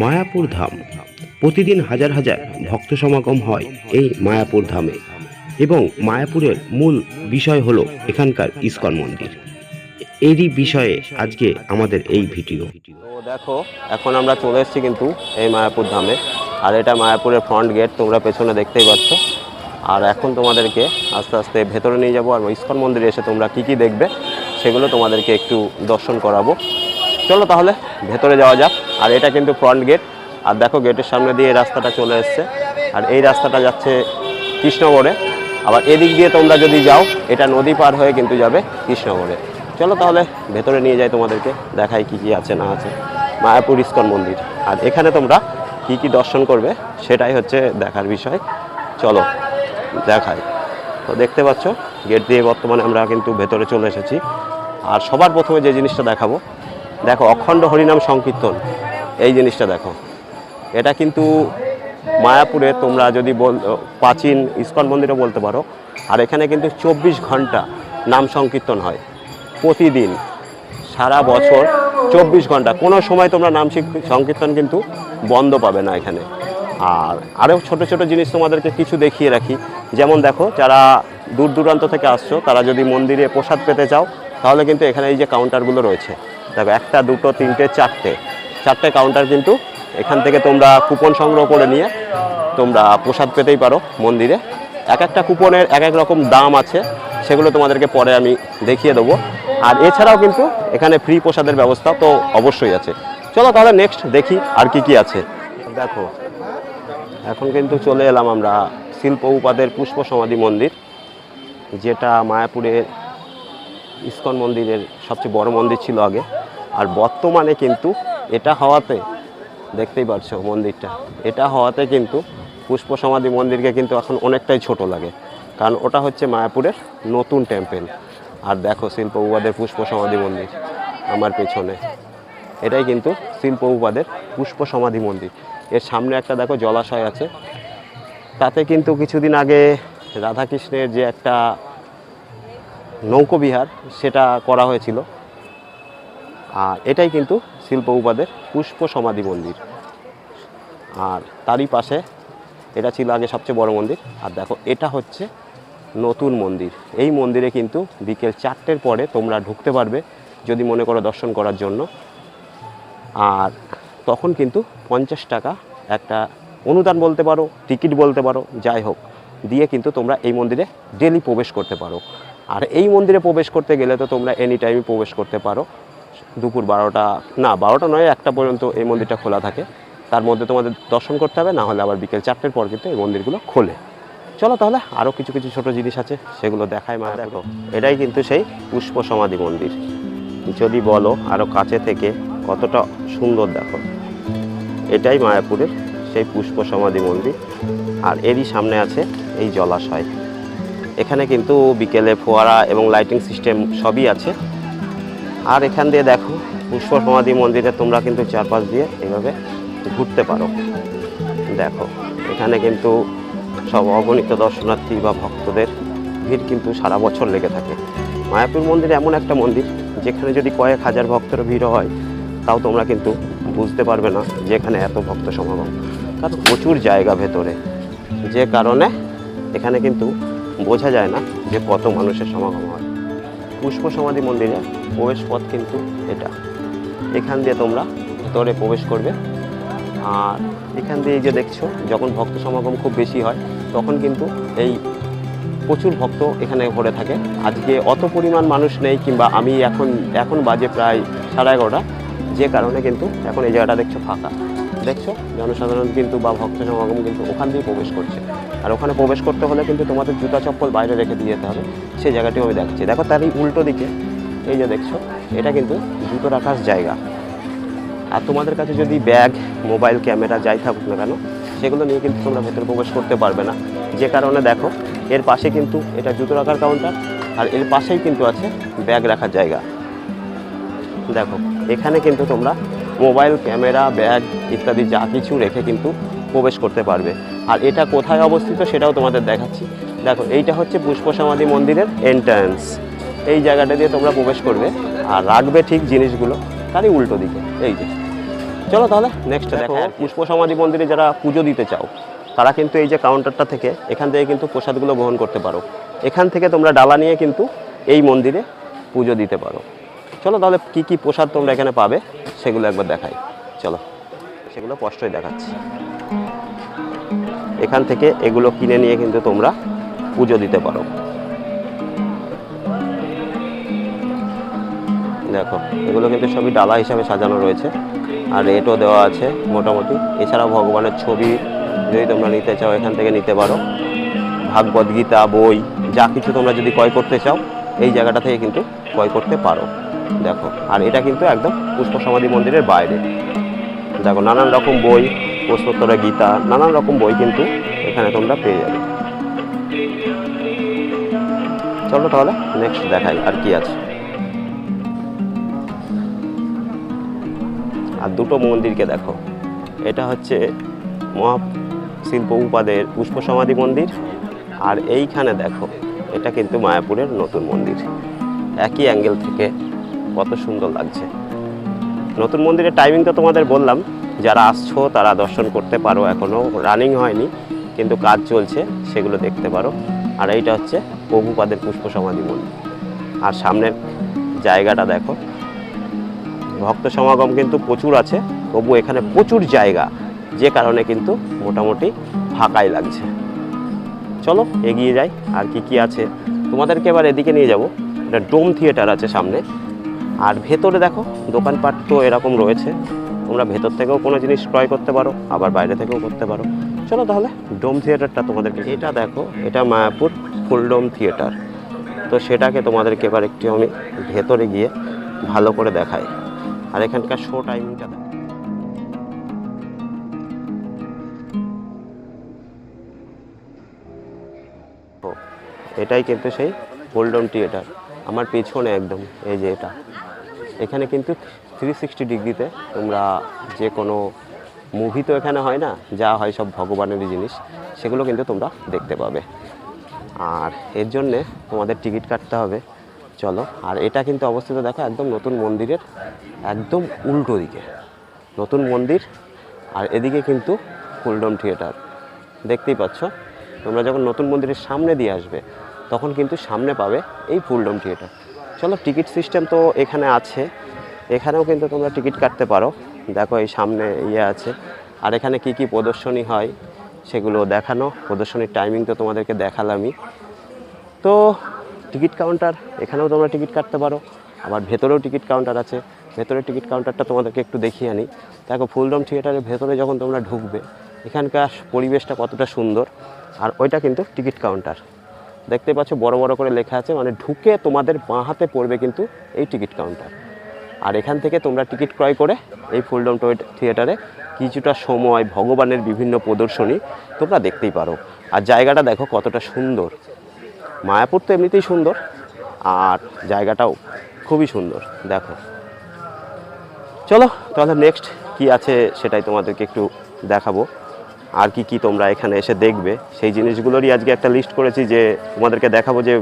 মায়াপুর ধাম। প্রতিদিন হাজার হাজার ভক্ত সমাগম হয় এই মায়াপুর ধামে। এবং মায়াপুরের মূল বিষয় হলো এখানকার ইস্কন মন্দির। এরই বিষয়ে আজকে আমাদের এই ভিডিও। দেখো, এখন আমরা চলে এসেছি কিন্তু এই মায়াপুর ধামে। আর এটা মায়াপুরের ফ্রন্ট গেট তোমরা পেছনে দেখতেই পাচ্ছ। আর এখন তোমাদেরকে আস্তে আস্তে ভেতরে নিয়ে যাব। আর ইস্কন মন্দিরে এসে তোমরা কি কি দেখবে, সেগুলো তোমাদেরকে একটু দর্শন করাবো। চলো তাহলে, ভেতরে যাওয়া যাক। আর এটা কিন্তু ফ্রন্ট গেট আর দেখো গেটের সামনে দিয়ে রাস্তাটা চলে এসছে। আর এই রাস্তাটা যাচ্ছে কৃষ্ণগড়ে। আবার এদিক দিয়ে তোমরা যদি যাও, এটা নদী পার হয়ে কিন্তু যাবে কৃষ্ণগড়ে। চলো তাহলে ভেতরে নিয়ে যাই তোমাদেরকে, দেখাই কি কি আছে না আছে। মায়াপুর ইস্কন মন্দির। আর এখানে তোমরা কি কি দর্শন করবে, সেটাই হচ্ছে দেখার বিষয়। চলো, দেখাই। তো দেখতে পাচ্ছ গেট দিয়ে বর্তমানে আমরা কিন্তু ভেতরে চলে এসেছি। আর সবার প্রথমে যে জিনিসটা দেখাবো, দেখো অখণ্ড হরিনাম সংকীর্তন। এই জিনিসটা দেখো। এটা কিন্তু মায়াপুরে তোমরা যদি বল প্রাচীন ইস্কন মন্দিরও বলতে পারো। আর এখানে কিন্তু চব্বিশ ঘণ্টা নাম সংকীর্তন হয়। প্রতিদিন, সারা বছর চব্বিশ ঘণ্টা। কোনো সময় তোমরা নাম সংকীর্তন কিন্তু বন্ধ পাবে না এখানে। আর আরও ছোট ছোট জিনিস তোমাদেরকে কিছু দেখিয়ে রাখি। যেমন দেখো, যারা দূর দূরান্ত থেকে আসছো, তারা যদি মন্দিরে প্রসাদ পেতে চাও, তাহলে কিন্তু এখানে এই যে কাউন্টারগুলো রয়েছে। দেখো, একটা, দুটো, তিনটে, চারটে। চারটে কাউন্টার কিন্তু এখান থেকে তোমরা কুপন সংগ্রহ করে নিয়ে তোমরা প্রসাদ পেতেই পারো মন্দিরে। এক একটা কুপনের এক এক রকম দাম আছে, সেগুলো তোমাদেরকে পরে আমি দেখিয়ে দেবো। আর এছাড়াও কিন্তু এখানে ফ্রি প্রসাদের ব্যবস্থা তো অবশ্যই আছে। চলো তাহলে নেক্সট দেখি আর কি কি আছে। দেখো, এখন কিন্তু চলে এলাম আমরা শিল্প উপাদের পুষ্প সমাধি মন্দির, যেটা মায়াপুরের ইস্কন মন্দিরের সবচেয়ে বড় মন্দির ছিল আগে। আর বর্তমানে কিন্তু এটা হওয়াতে, দেখতেই পাচ্ছ মন্দিরটা। এটা হওয়াতে কিন্তু পুষ্প সমাধি মন্দিরকে কিন্তু এখন অনেকটাই ছোট লাগে। কারণ ওটা হচ্ছে মায়াপুরের নতুন টেম্পেল আর দেখো শিল্প উপাদের পুষ্প সমাধি মন্দির আমার পেছনে। এটাই কিন্তু শিল্প উপাদের পুষ্প সমাধি মন্দির। এর সামনে একটা দেখো জলাশয় আছে। তাতে কিন্তু কিছুদিন আগে রাধাকৃষ্ণের যে একটা নৌকোবিহার সেটা করা হয়েছিল। আর এটাই কিন্তু শিল্প উপাদের পুষ্প সমাধি মন্দির। আর তারই পাশে এটা ছিল আগে সবচেয়ে বড় মন্দির। আর দেখো, এটা হচ্ছে নতুন মন্দির। এই মন্দিরে কিন্তু বিকেল চারটের পরে তোমরা ঢুকতে পারবে, যদি মনে করো দর্শন করার জন্য। আর তখন কিন্তু পঞ্চাশ টাকা একটা অনুদান বলতে পারো, টিকিট বলতে পারো, যাই হোক, দিয়ে কিন্তু তোমরা এই মন্দিরে ডেলি প্রবেশ করতে পারো। আর এই মন্দিরে প্রবেশ করতে গেলে তো তোমরা এনি টাইমই প্রবেশ করতে পারো। দুপুর বারোটা, না, বারোটা নয়, একটা পর্যন্ত এই মন্দিরটা খোলা থাকে। তার মধ্যে তোমাদের দর্শন করতে হবে, না হলে আবার বিকেল চারটের পর কিন্তু এই মন্দিরগুলো খোলে। চলো তাহলে আরও কিছু কিছু ছোট জিনিস আছে, সেগুলো দেখায় মা। দেখো, এটাই কিন্তু সেই পুষ্প সমাধি মন্দির। যদি বলো আরও কাছে থেকে, কতটা সুন্দর দেখো। এটাই মায়াপুরের সেই পুষ্প সমাধি মন্দির। আর এরই সামনে আছে এই জলাশয়। এখানে কিন্তু বিকেলে ফোয়ারা এবং লাইটিং সিস্টেম সবই আছে। আর এখান দিয়ে দেখো পুষ্প সমাধি মন্দিরে তোমরা কিন্তু চারপাশ দিয়ে এইভাবে ঘুরতে পারো। দেখো, এখানে কিন্তু সব অগণিত দর্শনার্থী বা ভক্তদের ভিড় কিন্তু সারা বছর লেগে থাকে। মায়াপুর মন্দির এমন একটা মন্দির, যেখানে যদি কয়েক হাজার ভক্তের ভিড় হয়, তাও তোমরা কিন্তু বুঝতে পারবে না যে এখানে এত ভক্ত সমাগম। কারণ প্রচুর জায়গা ভেতরে। যে কারণে এখানে কিন্তু বোঝা যায় না যে কত মানুষের সমাগম হয়। পুষ্প সমাধি মন্দিরে প্রবেশ পথ কিন্তু এটা। এখান দিয়ে তোমরা ভেতরে প্রবেশ করবে। আর এখান দিয়ে যে দেখছ, যখন ভক্ত সমাগম খুব বেশি হয়, তখন কিন্তু এই প্রচুর ভক্ত এখানে ভরে থাকে। আজকে অত পরিমাণ মানুষ নেই, কিংবা আমি এখন এখন বাজে প্রায় সাড়ে এগারোটা। যে কারণে কিন্তু এখন এই জায়গাটা দেখছ ফাঁকা। দেখছ? জনসাধারণ কিন্তু বা ভক্ত সমাগম কিন্তু ওখান দিয়ে প্রবেশ করছে। আর ওখানে প্রবেশ করতে হলে কিন্তু তোমাদের জুতা চপ্পল বাইরে রেখে দিয়ে যেতে হবে। সেই জায়গাটিও আমি দেখাচ্ছি দেখো তার এই উল্টো দিকে, এই যে দেখছ, এটা কিন্তু জুতো রাখার জায়গা। আর তোমাদের কাছে যদি ব্যাগ, মোবাইল, ক্যামেরা যাই থাকুক না কেন, সেগুলো নিয়ে কিন্তু তোমরা ভেতরে প্রবেশ করতে পারবে না। যে কারণে দেখো, এর পাশে কিন্তু এটা জুতো রাখার কাউন্টার আর এর পাশেই কিন্তু আছে ব্যাগ রাখার জায়গা। দেখো, এখানে কিন্তু তোমরা মোবাইল, ক্যামেরা, ব্যাগ ইত্যাদি যা কিছু রেখে কিন্তু প্রবেশ করতে পারবে। আর এটা কোথায় অবস্থিত সেটাও তোমাদের দেখাচ্ছি। দেখো এইটা হচ্ছে পুষ্প সমাধি মন্দিরের এন্ট্রান্স এই জায়গাটা দিয়ে তোমরা প্রবেশ করবে আর রাখবে ঠিক জিনিসগুলো তারই উল্টো দিকে। এই যে। চলো তাহলে নেক্সট দেখো। পুষ্প সমাধি মন্দিরে যারা পুজো দিতে চাও তারা কিন্তু এই যে কাউন্টারটা থেকে এখান থেকে কিন্তু প্রসাদগুলো গ্রহণ করতে পারো। এখান থেকে তোমরা ডালা নিয়ে কিন্তু এই মন্দিরে পুজো দিতে পারো। চলো তাহলে কি কি প্রসাদ তোমরা এখানে পাবে সেগুলো একবার দেখাই। চলো সেগুলো স্পষ্টই দেখাচ্ছি। এখান থেকে এগুলো কিনে নিয়ে কিন্তু তোমরা পুজো দিতে পারো। দেখো, এগুলো কিন্তু সবই ডালা হিসাবে সাজানো রয়েছে, আর রেটও দেওয়া আছে মোটামুটি। এছাড়াও ভগবানের ছবি যদি তোমরা নিতে চাও, এখান থেকে নিতে পারো। ভাগবত গীতা বই, যা কিছু তোমরা যদি ক্রয় করতে চাও, এই জায়গাটা থেকে কিন্তু ক্রয় করতে পারো। দেখো, আর এটা কিন্তু একদম পুষ্প সমাধি মন্দিরের বাইরে। দেখো, নানান রকম বই প্রশ্নোত্তরে গীতা, নানান রকম বই কিন্তু এখানে তোমরা পেয়ে যাবে। চলো তাহলে নেক্সট দেখাই আর কি আছে। আর দুটো মন্দিরকে দেখো। এটা হচ্ছে মহা শিল্প উপাদের পুষ্প সমাধি মন্দির, আর এইখানে দেখো, এটা কিন্তু মায়াপুরের নতুন মন্দির। একই অ্যাঙ্গেল থেকে কত সুন্দর লাগছে। নতুন মন্দিরের টাইমিং তো তোমাদের বললাম যারা আসছো, তারা দর্শন করতে পারো এখনও রানিং হয়নি, কিন্তু কাজ চলছে, সেগুলো দেখতে পারো। আর এইটা হচ্ছে প্রভুপাদের পুষ্প সমাধি মন্দির। আর সামনের জায়গাটা দেখো। ভক্ত সমাগম কিন্তু প্রচুর আছে, তবু এখানে প্রচুর জায়গা, যে কারণে কিন্তু মোটামুটি ফাঁকাই লাগছে। চলো, এগিয়ে যাই, আর কি কি আছে। তোমাদেরকে এবার এদিকে নিয়ে যাব। একটা ডোম থিয়েটার আছে সামনে। আর ভেতরে দেখো, দোকানপাট তো এরকম রয়েছে। তোমরা ভেতর থেকেও কোনো জিনিস ক্রয় করতে পারো, আবার বাইরে থেকেও করতে পারো। চলো তাহলে, ডোম থিয়েটারটা তোমাদেরকে এটা দেখো, এটা মায়াপুর ফুল ডোম থিয়েটার। তো সেটাকে তোমাদেরকে এবার একটু আমি ভেতরে গিয়ে ভালো করে দেখাই। আর এখানকার শো টাইমিংটা দেখো। এটাই কিন্তু সেই গোল্ডন থিয়েটার। আমার পেছনে একদম, এই যে এটা। এখানে কিন্তু থ্রি সিক্সটি ডিগ্রিতে তোমরা যে কোনো মুভি তো এখানে হয় না, যা হয় সব ভগবানেরই জিনিস, সেগুলো কিন্তু তোমরা দেখতে পাবে। আর এর জন্যে তোমাদের টিকিট কাটতে হবে। চলো, আর এটা কিন্তু অবস্থিত দেখো একদম নতুন মন্দিরের একদম উল্টো দিকে। নতুন মন্দির, আর এদিকে কিন্তু ফুলডম থিয়েটার দেখতেই পাচ্ছ, তোমরা যখন নতুন মন্দিরের সামনে দিয়ে আসবে, তখন কিন্তু সামনে পাবে এই ফুলডম থিয়েটার চলো, টিকিট সিস্টেম তো এখানে আছে। এখানেও কিন্তু তোমরা টিকিট কাটতে পারো। দেখো, এই সামনে ইয়ে আছে। আর এখানে কি কি প্রদর্শনী হয়, সেগুলো দেখানো। প্রদর্শনীর টাইমিং তো তোমাদেরকে দেখালামই। তো, টিকিট কাউন্টার এখানেও তোমরা টিকিট কাটতে পারো। আবার ভেতরেও টিকিট কাউন্টার আছে। ভেতরের টিকিট কাউন্টারটা তোমাদেরকে একটু দেখিয়ে আনি। দেখো ফুলডম থিয়েটারের ভেতরে যখন তোমরা ঢুকবে, এখানকার পরিবেশটা কতটা সুন্দর। আর ওইটা কিন্তু টিকিট কাউন্টার দেখতে পাচ্ছ, বড় বড় করে লেখা আছে মানে ঢুকে তোমাদের বাঁ হাতে পড়বে কিন্তু এই টিকিট কাউন্টার। আর এখান থেকে তোমরা টিকিট ক্রয় করে এই ফুলডম থিয়েটারে কিছুটা সময় ভগবানের বিভিন্ন প্রদর্শনী তোমরা দেখতেই পারো। আর জায়গাটা দেখো কতটা সুন্দর। মায়াপুর তো এমনিতেই সুন্দর, আর জায়গাটাও খুবই সুন্দর, দেখো। চলো, তাহলে নেক্সট কি আছে সেটাই তোমাদেরকে একটু দেখাবো। আর কি কি তোমরা এখানে এসে দেখবে। সেই জিনিসগুলোরই আজকে একটা লিস্ট করেছি যে তোমাদেরকে দেখাবো যে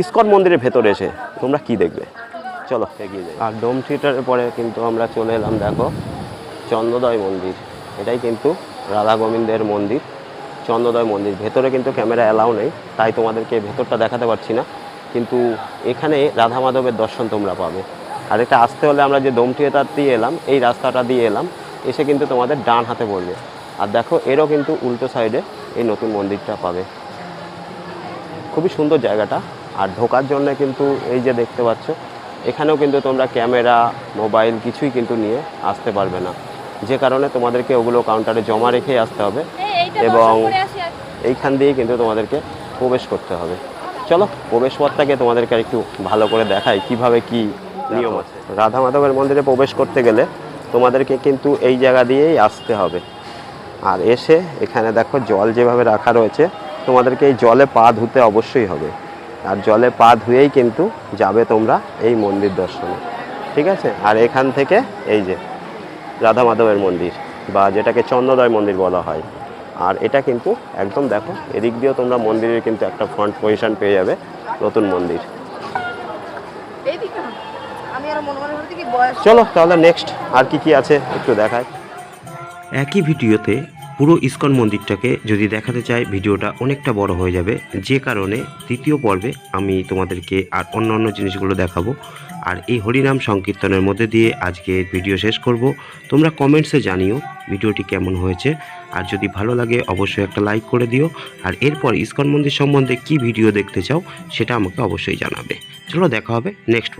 ইস্কন মন্দিরের ভেতরে এসে তোমরা কি দেখবে। চলো, এগিয়ে যাই। আর ডোম থিয়েটারের পরে কিন্তু আমরা চলে এলাম, দেখো, চন্দ্রদয় মন্দির। এটাই কিন্তু রাধা গোবিন্দের মন্দির, চন্দ্রদয় মন্দির। ভেতরে কিন্তু ক্যামেরা অ্যালাউ নেই, তাই তোমাদেরকে ভেতরটা দেখাতে পারছি না। কিন্তু এখানে রাধা মাধবের দর্শন তোমরা পাবে। আর এটা আসতে হলে আমরা যে ডোম থিয়েটার দিয়ে এলাম, এই রাস্তাটা দিয়ে এলাম, এসে কিন্তু তোমাদের ডান হাতে পড়বে। আর দেখো এরও কিন্তু উল্টো সাইডে এই নতুন মন্দিরটা পাবে। খুবই সুন্দর জায়গাটা। আর ঢোকার জন্য কিন্তু এই যে দেখতে পাচ্ছ এখানেও কিন্তু তোমরা ক্যামেরা মোবাইল কিছুই কিন্তু নিয়ে আসতে পারবে না। যে কারণে তোমাদেরকে ওগুলো কাউন্টারে জমা রেখেই আসতে হবে এবং এইখান দিয়ে কিন্তু তোমাদেরকে প্রবেশ করতে হবে। চলো প্রবেশ পথটাকে তোমাদেরকে একটু ভালো করে দেখাই কীভাবে কি নিয়ম আছে। রাধা মাধবের মন্দিরে প্রবেশ করতে গেলে তোমাদেরকে কিন্তু এই জায়গা দিয়েই আসতে হবে। আর এসে এখানে দেখো জল যেভাবে রাখা রয়েছে তোমাদেরকে এই জলে পা ধুতে অবশ্যই হবে। আর জলে পা ধুয়েই কিন্তু যাবে তোমরা এই মন্দির দর্শনে। ঠিক আছে? আর এখান থেকে এই যে রাধা মাধবের মন্দির বা যেটাকে চন্দ্রদয় মন্দির বলা হয়। আর এটা কিন্তু একদম দেখো এদিক দিয়েও তোমরা মন্দিরের কিন্তু একটা ফ্রন্ট পজিশন পেয়ে যাবে নতুন মন্দির। মনে মনে চলো তাহলে নেক্সট আর কি কি আছে একটু দেখায় একই ভিডিওতে পুরো ইস্কন মন্দিরটাকে যদি দেখাতে চাই, ভিডিওটা অনেকটা বড় হয়ে যাবে। যে কারণে তৃতীয় পর্বে আমি তোমাদেরকে আর অন্য অন্য জিনিসগুলো দেখাবো। আর এই হরিনাম সংকীর্তনের মধ্যে দিয়ে আজকে ভিডিও শেষ করব। তোমরা কমেন্টসে জানিও ভিডিওটি কেমন হয়েছে। আর যদি ভালো লাগে, অবশ্যই একটা লাইক করে দিও। আর এরপর ইস্কন মন্দির সম্বন্ধে কি ভিডিও দেখতে চাও, সেটা আমাকে অবশ্যই জানাবে। চলো দেখা হবে নেক্সট পর্বে।